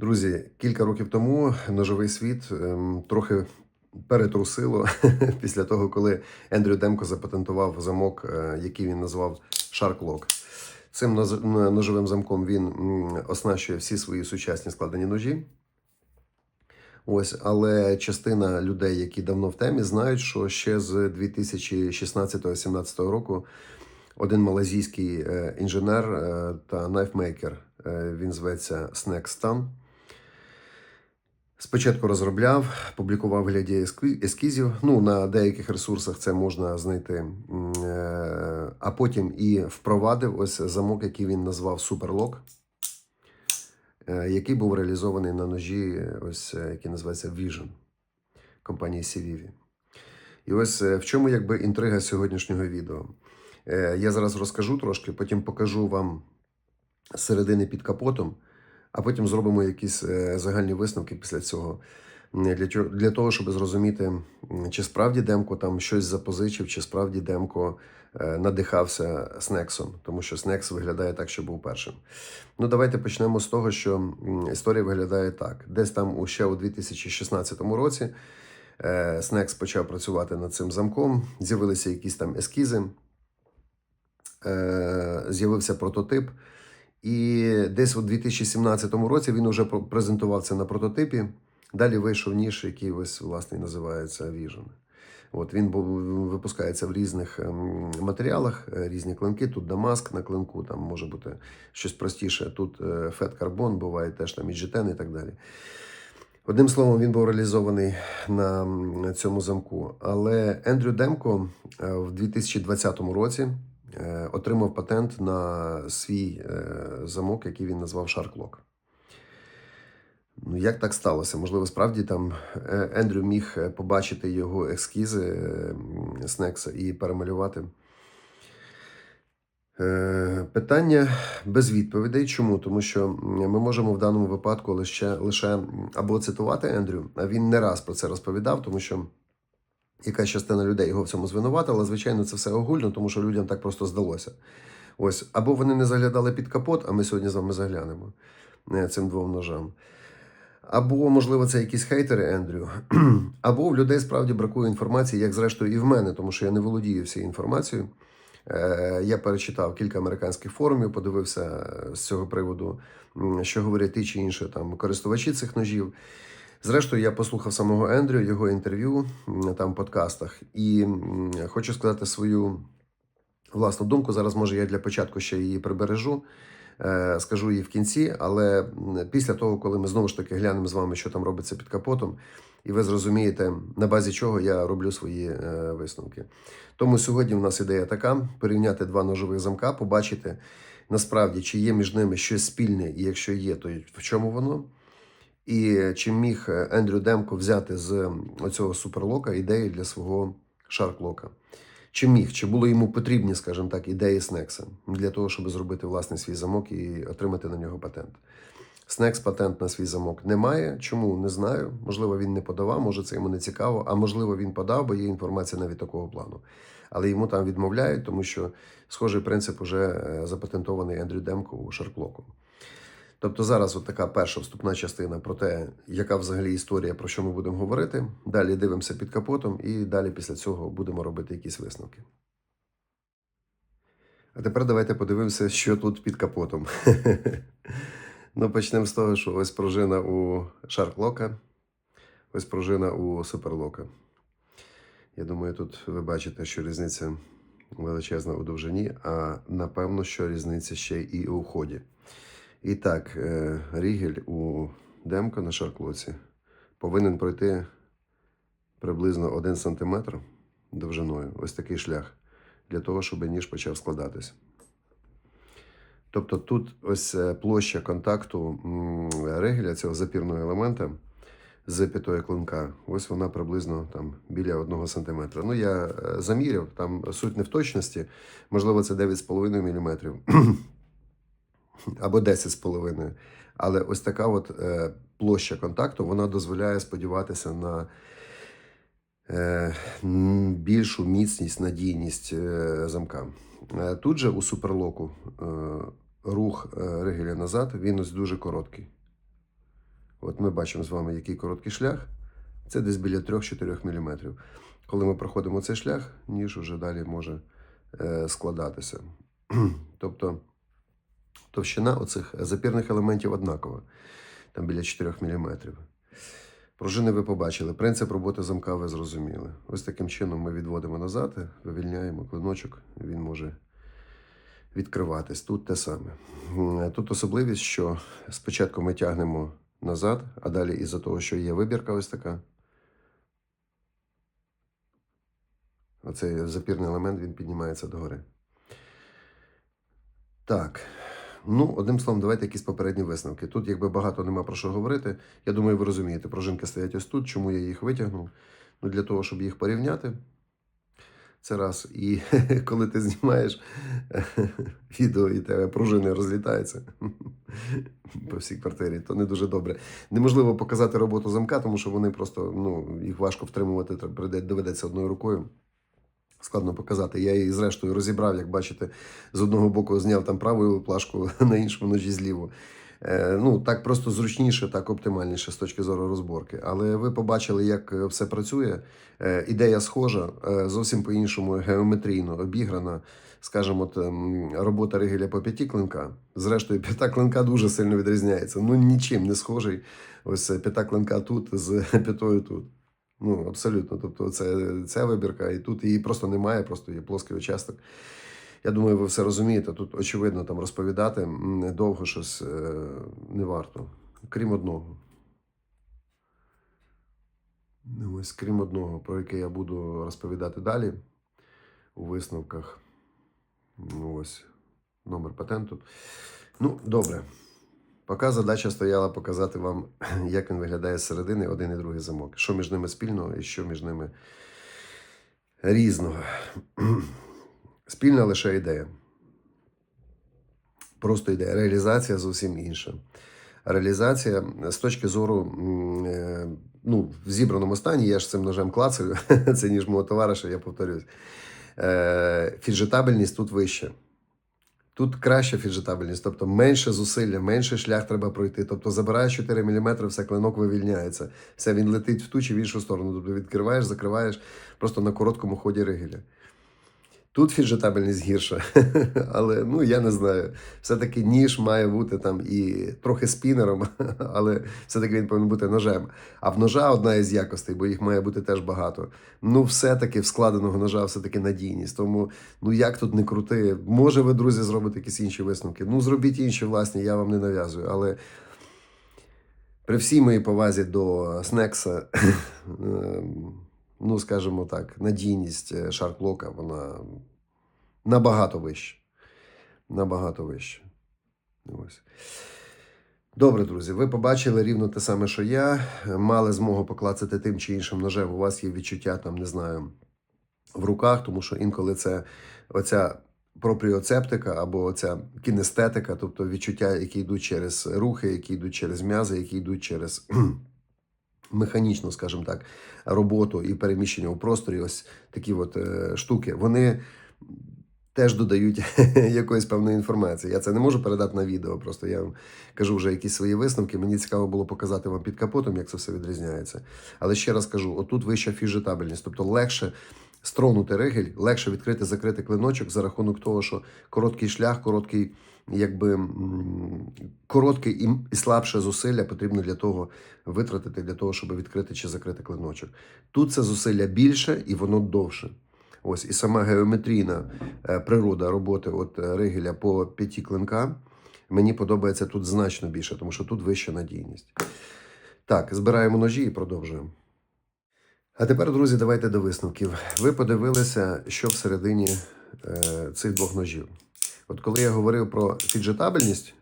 Друзі, кілька років тому ножовий світ ем, трохи перетрусило після того, коли Ендрю Демко запатентував замок, е, який він назвав Lock. Цим ножовим замком він оснащує всі свої сучасні складені ножі. Ось, але частина людей, які давно в темі, знають, що ще з 2016-2017 року один малазійський е, інженер е, та найфмейкер, він зветься Снек Стан. Спочатку розробляв, публікував ескві- ескізів. Ну, на деяких ресурсах це можна знайти. Е, А потім і впровадив ось замок, який він назвав Superlock, е, який був реалізований на ножі, ось е, який називається Vision компанії Civivi. І ось в чому якби інтрига сьогоднішнього відео. Я зараз розкажу трошки, потім покажу вам середини під капотом, а потім зробимо якісь е, загальні висновки після цього. Для, того, щоб зрозуміти, чи справді Демко там щось запозичив, чи справді Демко е, надихався Снексом, тому що Снекс виглядає так, що був першим. Ну, давайте почнемо з того, що історія виглядає так. Десь там ще у 2016 році е, Снекс почав працювати над цим замком, з'явилися якісь там ескізи, з'явився прототип. І десь у 2017 році він вже про- презентував це на прототипі. Далі вийшов ніж, який ось власне називається Vision. От він випускається в різних ем, матеріалах, е, різні клинки. Тут Дамаск на клинку, там може бути щось простіше. Тут е, фет карбон, буває теж там і GTN і так далі. Одним словом, він був реалізований на цьому замку. Але Ендрю Демко е, в 2020 році отримав патент на свій е, замок, який він назвав Lock. Ну, як так сталося? Можливо, справді там е, Ендрю міг е, побачити його ескізи е, Снекса і перемалювати. Е, Питання без відповідей. Чому? Тому що ми можемо в даному випадку лише, лише або цитувати Ендрю, а він не раз про це розповідав, тому що якась частина людей його в цьому звинуватила. Звичайно, це все огульно, тому що людям так просто здалося. Ось, або вони не заглядали під капот, а ми сьогодні з вами заглянемо е, цим двом ножам. Або, можливо, це якісь хейтери Ендрю, або в людей справді бракує інформації, як зрештою і в мене, тому що я не володію всією інформацією. Е, Я перечитав кілька американських форумів, подивився е, з цього приводу, що говорять ті чи інші там користувачі цих ножів. Зрештою, я послухав самого Ендрю, його інтерв'ю там в подкастах, і хочу сказати свою власну думку. Зараз, може, я для початку ще її прибережу, е, скажу її в кінці, але після того, коли ми знову ж таки глянемо з вами, що там робиться під капотом, і ви зрозумієте, на базі чого я роблю свої е, висновки. Тому сьогодні в нас ідея така: порівняти два ножових замка, побачити насправді, чи є між ними щось спільне, і якщо є, то в чому воно. І чи міг е, Ендрю Демко взяти з оцього суперлока ідеї для свого шарклока? Чи міг, чи було йому потрібні, скажімо так, ідеї Снекса для того, щоб зробити власний свій замок і отримати на нього патент? Снекс патент на свій замок немає. Чому не знаю. Можливо, він не подавав, може це йому не цікаво, а можливо, він подав, бо є інформація навіть такого плану. Але йому там відмовляють, тому що схожий принцип уже е, запатентований Ендрю Демко у Шарклоку. Тобто зараз от така перша вступна частина про те, яка взагалі історія, про що ми будемо говорити. Далі дивимося під капотом, і далі після цього будемо робити якісь висновки. А тепер давайте подивимося, що тут під капотом. ну, почнемо з того, що ось пружина у Шарклока, ось пружина у Суперлока. Я думаю, тут ви бачите, що різниця величезна у довжині, а напевно, що різниця ще і у ході. І так, е, рігель у демка на шарклоці повинен пройти приблизно 1 см довжиною. Ось такий шлях для того, щоб ніж почав складатись. Тобто тут ось е, площа контакту м, ригеля, цього запірного елемента з п'ятої клинка, ось вона приблизно там біля 1 см. Ну, я е, заміряв, там суть не в точності, можливо, це 9,5 мм або 10,5. Але ось така от е, площа контакту вона дозволяє сподіватися на е, більшу міцність, надійність е, замка. Тут же у суперлоку рух ригеля назад, він ось дуже короткий. От ми бачимо з вами, який короткий шлях. Це десь біля 3-4 мм. Коли ми проходимо цей шлях, ніж уже далі може складатися. тобто товщина оцих запірних елементів однакова, там біля 4 мм. Пружини ви побачили. Принцип роботи замка ви зрозуміли. Ось таким чином ми відводимо назад, вивільняємо клиночок, він може відкриватись. Тут те саме. Тут особливість, що спочатку ми тягнемо назад, а далі із-за того, що є вибірка ось така. Оцей запірний елемент він піднімається догори. Так. Ну, одним словом, давайте якісь попередні висновки. Тут, якби багато нема про що говорити. Я думаю, ви розумієте, пружинки стоять ось тут, чому я їх витягнув. Ну, для того, щоб їх порівняти. Це раз. І коли ти знімаєш відео і тебе пружини розлітаються по всій квартирі, то не дуже добре. Неможливо показати роботу замка, тому що вони просто ну, їх важко втримувати, доведеться одною рукою. Складно показати. Я її зрештою розібрав, як бачите, з одного боку зняв там праву плашку, на іншому ножі зліву. Е, ну, так просто зручніше, так оптимальніше з точки зору розборки. Але ви побачили, як е, все працює. Е, ідея схожа, зовсім по-іншому геометрійно обіграна. Скажімо, от, ем, робота ригеля по п'яті клинка. Зрештою, п'ята клинка дуже сильно відрізняється. Ну, нічим не схожий. Ось п'ята клинка тут з п'ятою тут. Ну, абсолютно. Тобто, це ця вибірка, і тут її просто немає, просто є плоский участок. Я думаю, ви все розумієте. Тут, очевидно, там розповідати довго щось е, не варто. Крім одного. Ну, ось, крім одного, про яке я буду розповідати далі у висновках. Ось номер патенту. Ну, добре. Поки задача стояла показати вам, як він виглядає з середини один і другий замок. Що між ними спільного і що між ними різного. Спільна лише ідея. Просто ідея. Реалізація зовсім інша. Реалізація з точки зору, е, ну, в зібраному стані, я ж цим ножем клацаю, це ніж мого товариша, я повторюсь. Е, Фіджетабельність тут вища. Тут краща фіджетабельність, тобто менше зусилля, менше шлях треба пройти. Тобто забираєш 4 мм, все клинок вивільняється. Все, він летить в ту чи в іншу сторону. Тобто відкриваєш, закриваєш просто на короткому ході ригеля. Тут фіджетабельність гірша, але ну я не знаю. Все-таки ніж має бути там і трохи спінером, але все-таки він повинен бути ножем. А в ножа одна із якостей, бо їх має бути теж багато. Ну, все-таки в складеного ножа все-таки надійність. Тому ну як тут не крути. Може, ви, друзі, зробите якісь інші висновки. Ну, зробіть інші власні, я вам не нав'язую. Але при всій моїй повазі до Снекса, ем, ну, скажімо так, надійність е, Шарклока, вона набагато вища. Набагато вища. Ось. Добре, друзі, ви побачили рівно те саме, що я. Мали змогу поклацати тим чи іншим ножем. У вас є відчуття, там, не знаю, в руках, тому що інколи це оця пропріоцептика або оця кінестетика, тобто відчуття, які йдуть через рухи, які йдуть через м'язи, які йдуть через механічну, скажімо так, роботу і переміщення у просторі, ось такі от е, штуки, вони теж додають якоїсь певної інформації. Я це не можу передати на відео, просто я вам кажу вже якісь свої висновки. Мені цікаво було показати вам під капотом, як це все відрізняється. Але ще раз кажу: отут вища фіжетабельність, тобто легше стронути ригель, легше відкрити закрити клиночок за рахунок того, що короткий шлях, короткий, якби м, короткий і, слабше зусилля потрібно для того витратити, для того, щоб відкрити чи закрити клиночок. Тут це зусилля більше і воно довше. Ось і сама геометрійна е, природа роботи от е, ригеля по п'яті клинкам мені подобається тут значно більше, тому що тут вища надійність. Так, збираємо ножі і продовжуємо. А тепер, друзі, давайте до висновків. Ви подивилися, що всередині е, цих двох ножів. От коли я говорив про фіджетабельність,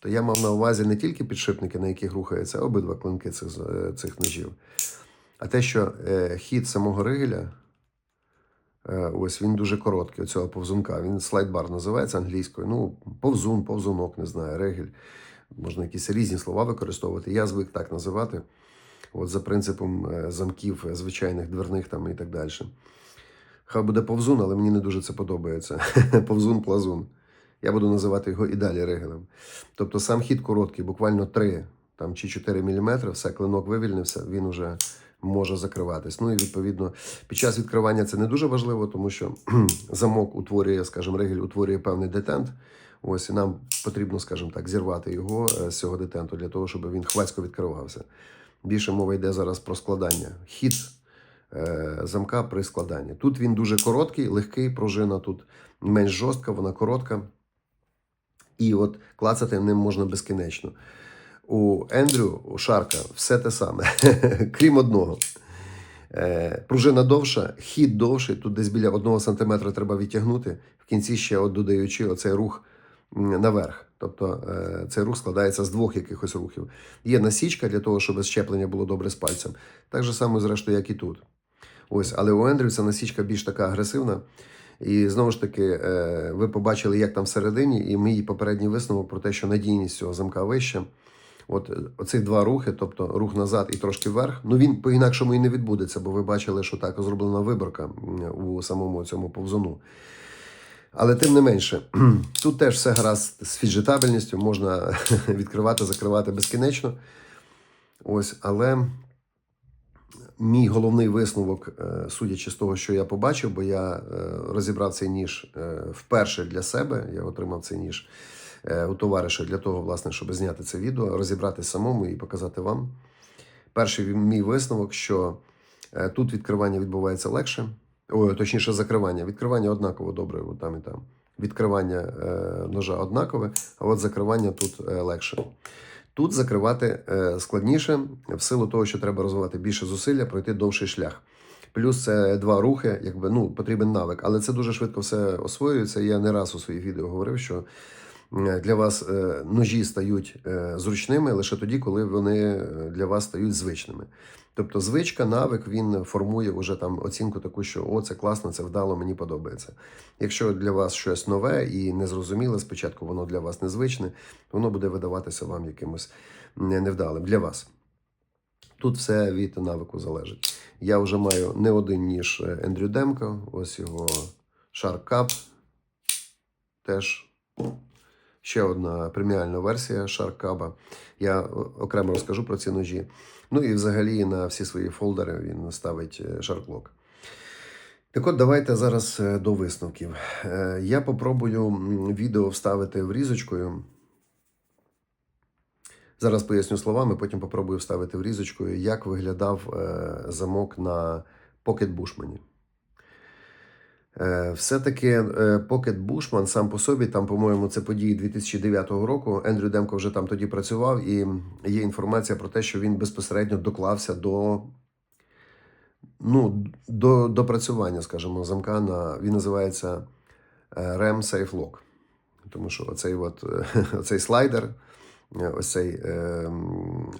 то я мав на увазі не тільки підшипники, на яких рухаються обидва клинки цих, е, цих ножів, а те, що е, хід самого ригеля, е, ось він дуже короткий, оцього повзунка. Він слайдбар називається англійською. Ну, повзун, повзунок, не знаю, ригель. Можна якісь різні слова використовувати. Я звик так називати. От за принципом е, замків е, звичайних дверних там і так далі. Хай буде повзун, але мені не дуже це подобається. Повзун-плазун. Я буду називати його і далі ригелем. Тобто сам хід короткий, буквально 3, там чи 4 мм, все, клинок вивільнився, він вже може закриватись. Ну і відповідно, під час відкривання це не дуже важливо, тому що замок утворює, скажімо, ригель утворює певний детент. Ось і нам потрібно, скажімо так, зірвати його е, з цього детенту для того, щоб він хвацько відкривався. Більше мова йде зараз про складання. Хід е, замка при складанні. Тут він дуже короткий, легкий, пружина тут менш жорстка, вона коротка. І от клацати ним можна безкінечно. У Ендрю, у Шарка, все те саме, крім одного. Е, пружина довша, хід довший, тут десь біля 1 см треба відтягнути. В кінці ще от додаючи оцей рух наверх. Тобто е, цей рух складається з двох якихось рухів. Є насічка для того, щоб щеплення було добре з пальцем. Так же само, зрештою, як і тут. Ось, але у Ендрю ця насічка більш така агресивна. І знову ж таки, е, ви побачили, як там всередині, і мій попередній висновок про те, що надійність цього замка вища. От е, оці два рухи, тобто рух назад і трошки вверх, ну він по-інакшому і не відбудеться, бо ви бачили, що так зроблена виборка у самому цьому повзуну. Але тим не менше, тут теж все гаразд з фіджетабельністю, можна відкривати, закривати безкінечно. Ось, але мій головний висновок, е, судячи з того, що я побачив, бо я е, розібрав цей ніж е, вперше для себе, я отримав цей ніж у товариша для того, власне, щоб зняти це відео, розібрати самому і показати вам. Перший мій висновок, що тут відкривання відбувається легше, Ой, точніше, закривання. Відкривання однаково добре, от там і там. Відкривання е, ножа однакове, а от закривання тут е, легше. Тут закривати е, складніше, в силу того, що треба розвивати більше зусилля, пройти довший шлях. Плюс це два рухи, якби ну потрібен навик, але це дуже швидко все освоюється. Я не раз у своїх відео говорив, що для вас е, ножі стають е, зручними лише тоді, коли вони е, для вас стають звичними. Тобто звичка, навик він формує вже там оцінку таку, що о, це класно, це вдало, мені подобається. Якщо для вас щось нове і незрозуміле, спочатку воно для вас незвичне, воно буде видаватися вам якимось невдалим для вас. Тут все від навику залежить. Я вже маю не один ніж е, Ендрю Демко, ось його Shark Cup. Теж ще одна преміальна версія Cup. Я окремо розкажу про ці ножі. Ну і взагалі на всі свої фолдери він ставить е, Shark Так от, давайте зараз е, до висновків. Е, Я попробую відео вставити врізочкою. Зараз поясню словами, потім попробую вставити врізочкою, як виглядав е, замок на Pocket Bushman. Е, Все-таки Pocket Bushman сам по собі, там, по-моєму, це події 2009 року. Ендрю Демко вже там тоді працював, і є інформація про те, що він безпосередньо доклався до, ну, до допрацювання, скажімо, замка на він називається е, RAM Safe Lock. Тому що оцей, от, е, оцей слайдер, ось цей е,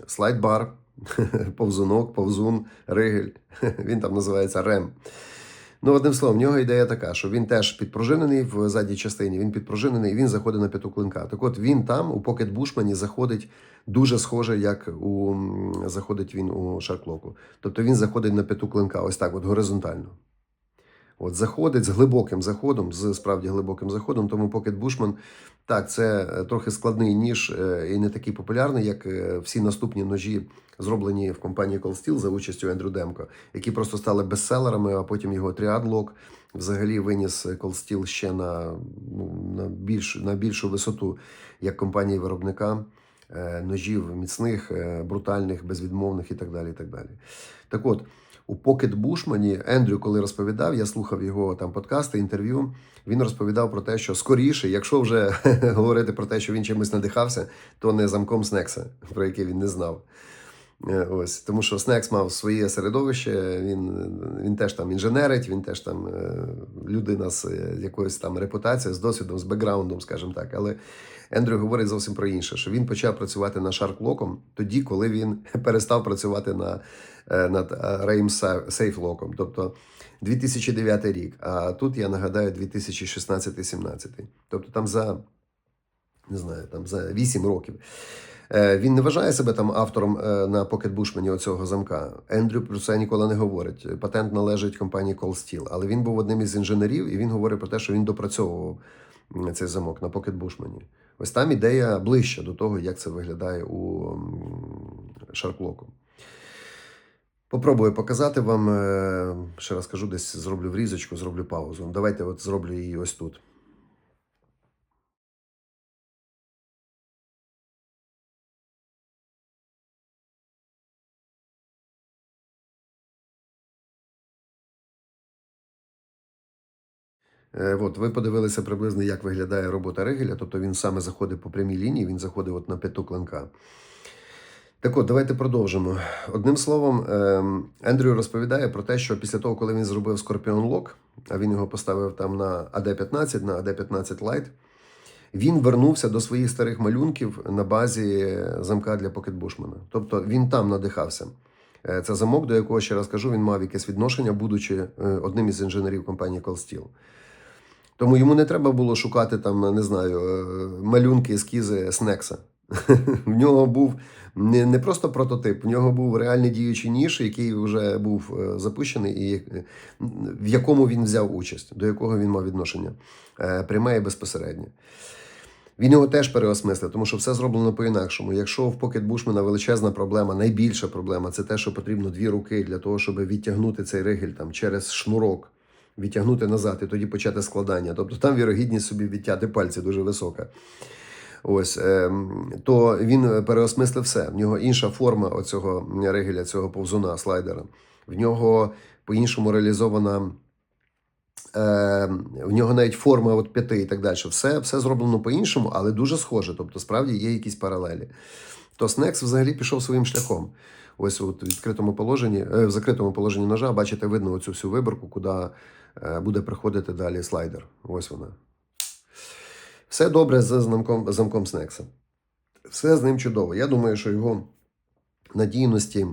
слайдбар, повзунок, повзун, ригель, він там називається RAM. Ну, одним словом, в нього ідея така, що він теж підпружинений в задній частині, він підпружинений і він заходить на п'яту клинка. Так от він там, у Pocket Bushman, заходить дуже схоже, як у, заходить він у шарклоку. Тобто він заходить на п'яту клинка, ось так, от горизонтально. От заходить з глибоким заходом, з справді глибоким заходом, тому Pocket Bushman, так, це е, трохи складний ніж е, і не такий популярний, як е, всі наступні ножі, зроблені в компанії Cold Steel за участю Ендрю Демко, які просто стали бестселерами, а потім його Lock взагалі виніс Cold Steel ще на, ну, на, більш, на більшу висоту, як компанії виробника ножів міцних, брутальних, безвідмовних і так далі. І так далі. Так от, у Pocket Бушмані Ендрю, коли розповідав, я слухав його там подкасти, інтерв'ю. Він розповідав про те, що скоріше, якщо вже говорити про те, що він чимось надихався, то не замком Снекса, про який він не знав. Е, Ось тому, що Снекс мав своє середовище, він, він теж там інженерить, він теж там е, людина з е, якоюсь там репутацією, з досвідом, з бекграундом, скажімо так. Але Ендрю говорить зовсім про інше, що він почав працювати на Шарклоком тоді, коли він перестав працювати на, е, над Рейм Сейфлоком, тобто 2009 рік. А тут я нагадаю 2016-17. Тобто там за не знаю, там за 8 років. Е, Він не вважає себе там автором е, на Bushman оцього замка. Ендрю про це ніколи не говорить. Патент належить компанії Steel. Але він був одним із інженерів, і він говорить про те, що він допрацьовував цей замок на Bushman. Ось там ідея ближча до того, як це виглядає у, шарклоку. Попробую показати вам. е, Ще раз кажу, десь зроблю врізочку, зроблю паузу. Давайте от зроблю її ось тут. От, ви подивилися приблизно, як виглядає робота ригеля. Тобто він саме заходить по прямій лінії, він заходить от на п'яту клинка. Так от, давайте продовжимо. Одним словом, ем, Ендрю розповідає про те, що після того, коли він зробив Scorpion Lock, а він його поставив там на AD15, на AD15 Lite, він вернувся до своїх старих малюнків на базі замка для Bushman. Тобто він там надихався. Е, Це замок, до якого ще раз кажу, він мав якесь відношення, будучи е, одним із інженерів компанії Cold Steel. Тому йому не треба було шукати там, не знаю, е, малюнки, ескізи Снекса. В нього був не, не просто прототип, в нього був реальний діючий ніж, який вже був е, запущений, і е, в якому він взяв участь, до якого він мав відношення пряме і безпосереднє. Він його теж переосмислив, тому що все зроблено по-інакшому. Якщо в Pocket Bushmana величезна проблема, найбільша проблема це те, що потрібно дві руки для того, щоб відтягнути цей ригель там через шнурок, відтягнути назад і тоді почати складання. Тобто там вірогідність собі відтяти пальці дуже висока. Ось ем, то він переосмислив все. В нього інша форма оцього ригеля, цього повзуна, слайдера. В нього по-іншому реалізована. Е, в нього навіть форма от п'яти і так далі. Все, все зроблено по-іншому, але дуже схоже. Тобто, справді є якісь паралелі. То Снекс взагалі пішов своїм шляхом. Ось в відкритому положенні, е, в закритому положенні ножа, бачите, видно оцю всю виборку, куди е, буде приходити далі слайдер. Ось вона. Все добре з замком, замком Снекса. Все з ним чудово. Я думаю, що його надійності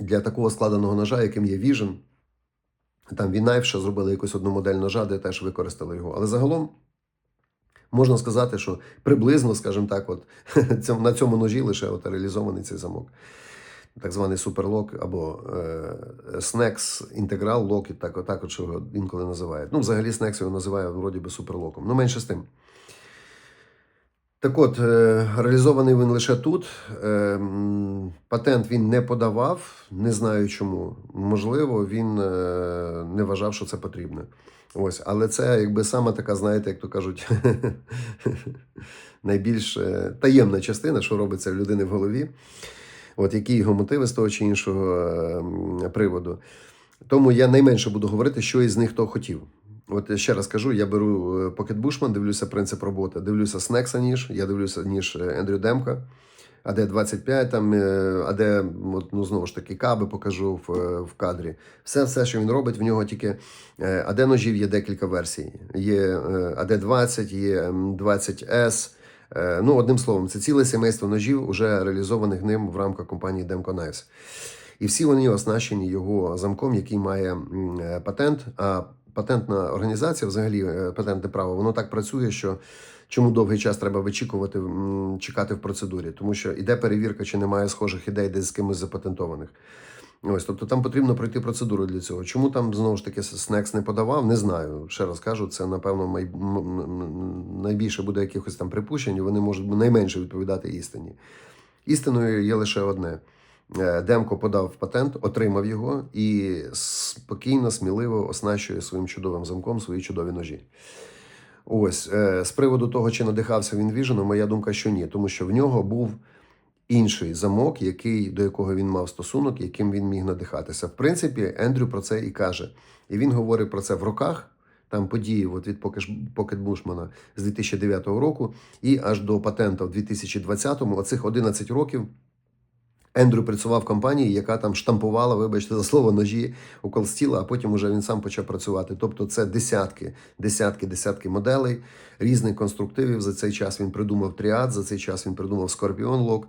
для такого складеного ножа, яким є Vision, там Вінайф ще зробили якусь одну модель ножа, де теж використали його. Але загалом можна сказати, що приблизно, скажімо так, от, на цьому ножі лише от реалізований цей замок. Так званий суперлок або е, Снекс інтеграл лок, так, отак от, що його інколи називають. Ну, взагалі Снекс його називає вроді би суперлоком. Ну, менше з тим. Так от, е, реалізований він лише тут. Е, Патент він не подавав, не знаю чому. Можливо, він е, не вважав, що це потрібно. Ось, але це якби саме така, знаєте, як то кажуть, найбільш таємна частина, що робиться в людини в голові. От які його мотиви з того чи іншого приводу. Тому я найменше буду говорити, що із них хто хотів. От ще раз кажу: я беру е, Pocket Bushman, дивлюся принцип роботи, дивлюся Снекса ніж, я дивлюся ніж Ендрю Демка, АД-25, там, е, АД, ну, знову ж таки, каби покажу в, е, в кадрі. Все, все, що він робить, в нього тільки е, АД-ножів є декілька версій. Є е, АД-20, є 20S. Е, Ну, одним словом, це ціле сімейство ножів, уже реалізованих ним в рамках компанії Demco Knives. І всі вони оснащені його замком, який має патент. А патентна організація, взагалі, е, патентне право, воно так працює, що чому довгий час треба вичікувати, чекати в процедурі, тому що іде перевірка, чи немає схожих ідей десь з кимось запатентованих. Ось, тобто там потрібно пройти процедуру для цього. Чому там знову ж таки Снекс не подавав, не знаю. Ще раз кажу, це напевно май... найбільше буде якихось там припущень, вони можуть найменше відповідати істині. Істиною є лише одне. Е, Демко подав патент, отримав його і спокійно, сміливо оснащує своїм чудовим замком свої чудові ножі. Ось е, з приводу того, чи надихався він віженом, моя думка, що ні, тому що в нього був інший замок, який, до якого він мав стосунок, яким він міг надихатися. В принципі, Ендрю про це і каже. І він говорить про це в роках. Там події от від Покет Бушмана з 2009 року і аж до патента в 2020-му. Оцих 11 років Ендрю працював в компанії, яка там штампувала, вибачте за слово, ножі у колстіла, а потім уже він сам почав працювати. Тобто це десятки, десятки, десятки моделей, різних конструктивів. За цей час він придумав тріад, за цей час він придумав Scorpion Lock.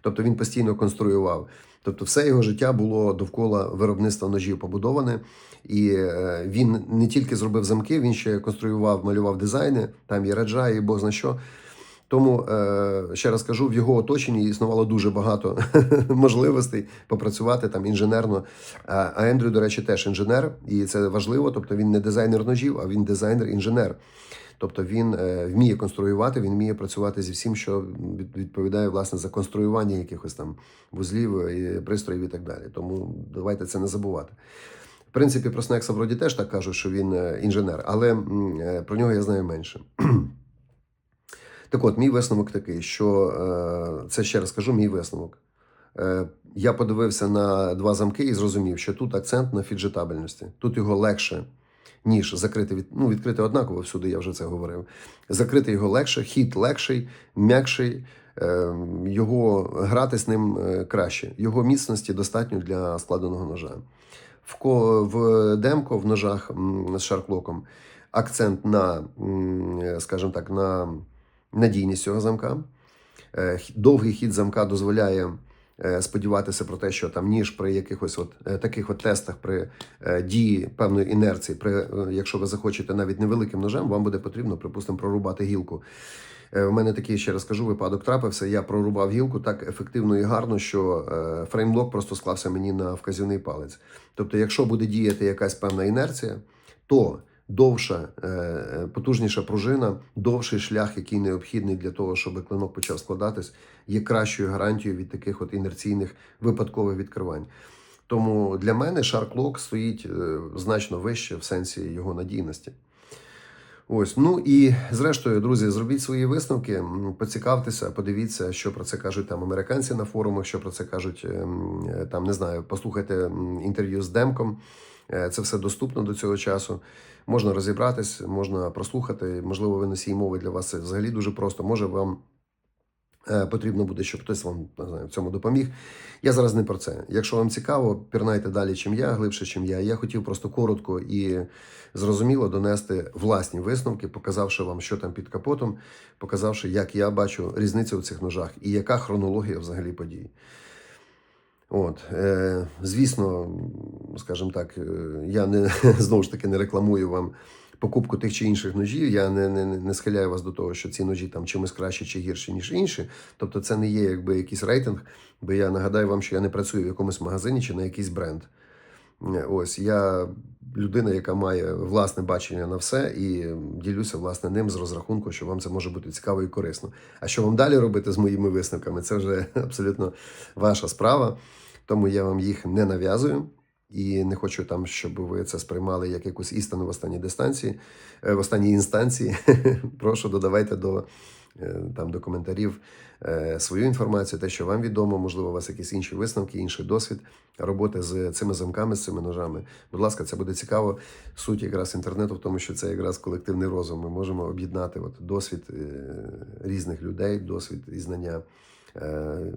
Тобто він постійно конструював. Тобто, все його життя було довкола виробництва ножів побудоване. І е, він не тільки зробив замки, він ще конструював, малював дизайни, там є раджа, і Бог зна що. Тому е, ще раз кажу, в його оточенні існувало дуже багато можливостей попрацювати там інженерно. А а Ендрю, до речі, теж інженер, і це важливо. Тобто він не дизайнер ножів, а він дизайнер-інженер. Тобто він е, вміє конструювати, він вміє працювати зі всім, що відповідає власне за конструювання якихось там вузлів, і пристроїв і так далі. Тому давайте це не забувати. В принципі, про Снекса вроді теж так кажуть, що він е, інженер, але е, про нього я знаю менше. Так от, мій висновок такий, що е, це ще раз кажу, мій висновок. Е, я подивився на два замки і зрозумів, що тут акцент на фіджетабельності. Тут його легше, ніж закрити від ну, відкрити однаково всюди, я вже це говорив. Закрити його легше, хід легший, м'якший. е, Його грати з ним краще. Його міцності достатньо для складеного ножа. В, ко, в демко в ножах з шарклоком акцент на, скажімо так, на надійність цього замка. Е, Довгий хід замка дозволяє е, сподіватися про те, що там ніж при якихось от е, таких от тестах, при дії певної інерції, при якщо ви захочете навіть невеликим ножем, вам буде потрібно, припустимо, прорубати гілку. У мене такий ще раз кажу, випадок трапився. Я прорубав гілку так ефективно і гарно, що фреймлок просто склався мені на вказівний палець. Тобто, якщо буде діяти якась певна інерція, то довша, е, е, потужніша пружина, довший шлях, який необхідний для того, щоб клинок почав складатись, є кращою гарантією від таких от інерційних випадкових відкривань. Тому для мене шарклок стоїть е, значно вище в сенсі його надійності. Ось, ну і зрештою, друзі, зробіть свої висновки, поцікавтеся, подивіться, що про це кажуть там американці на форумах, що про це кажуть ем, там, не знаю, послухайте інтерв'ю з Демком. Е, Це все доступно до цього часу. Можна розібратись, можна прослухати. Можливо, ви носій мови для вас це взагалі дуже просто. Може вам е, потрібно буде, щоб хтось вам не знаю, в цьому допоміг. Я зараз не про це. Якщо вам цікаво, пірнайте далі, чим я, глибше, чим я. Я хотів просто коротко і зрозуміло донести власні висновки, показавши вам, що там під капотом, показавши, як я бачу різницю у цих ножах і яка хронологія взагалі подій. От, е, звісно, скажімо так, е, я не знову ж таки не рекламую вам покупку тих чи інших ножів. Я не, не, не схиляю вас до того, що ці ножі там чимось краще чи гірші, ніж інші. Тобто, це не є якби якийсь рейтинг, бо я нагадаю вам, що я не працюю в якомусь магазині чи на якийсь бренд. Е, Ось я людина, яка має власне бачення на все, і ділюся власне ним з розрахунку, що вам це може бути цікаво і корисно. А що вам далі робити з моїми висновками, це вже абсолютно ваша справа. Тому я вам їх не нав'язую і не хочу там, щоб ви це сприймали як якусь істину в останній дистанції, е, в останній інстанції. Прошу додавайте до, там, до коментарів е, свою інформацію, те, що вам відомо, можливо, у вас якісь інші висновки, інший досвід роботи з цими замками, з цими ножами. Будь ласка, це буде цікаво. Суть якраз інтернету в тому, що це якраз колективний розум. Ми можемо об'єднати от досвід е, різних людей, досвід і знання. е,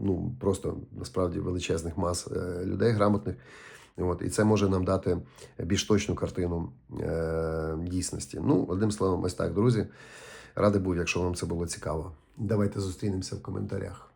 Ну, просто насправді величезних мас е, людей грамотних. От, і це може нам дати більш точну картину е, дійсності. Ну, одним словом, ось так, друзі. Радий був, якщо вам це було цікаво. Давайте зустрінемося в коментарях.